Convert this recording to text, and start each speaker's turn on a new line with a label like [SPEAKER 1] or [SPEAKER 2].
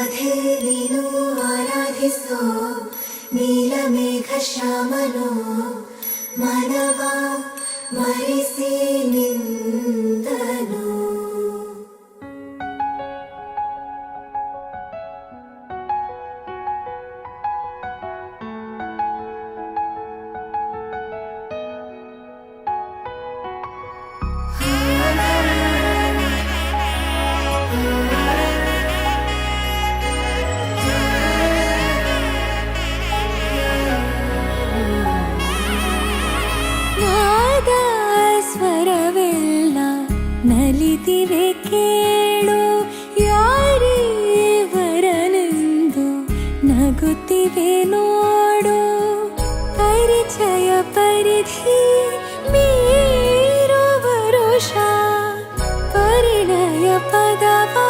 [SPEAKER 1] ीनो आराधिसो नीलमेघश्यामनो मनवा मरिसे ಸ್ವರವೆಲ್ಲ ನಲಿದಿವೆ ಕೇಳು. ಯಾರೀವರನೆಂದು ನಗುತ್ತಿವೆ ನೋಡು. ಪರಿಚಯ ಪರಿಧಿ ಮೀರುವ ಪರಿಣಯ ಪದವ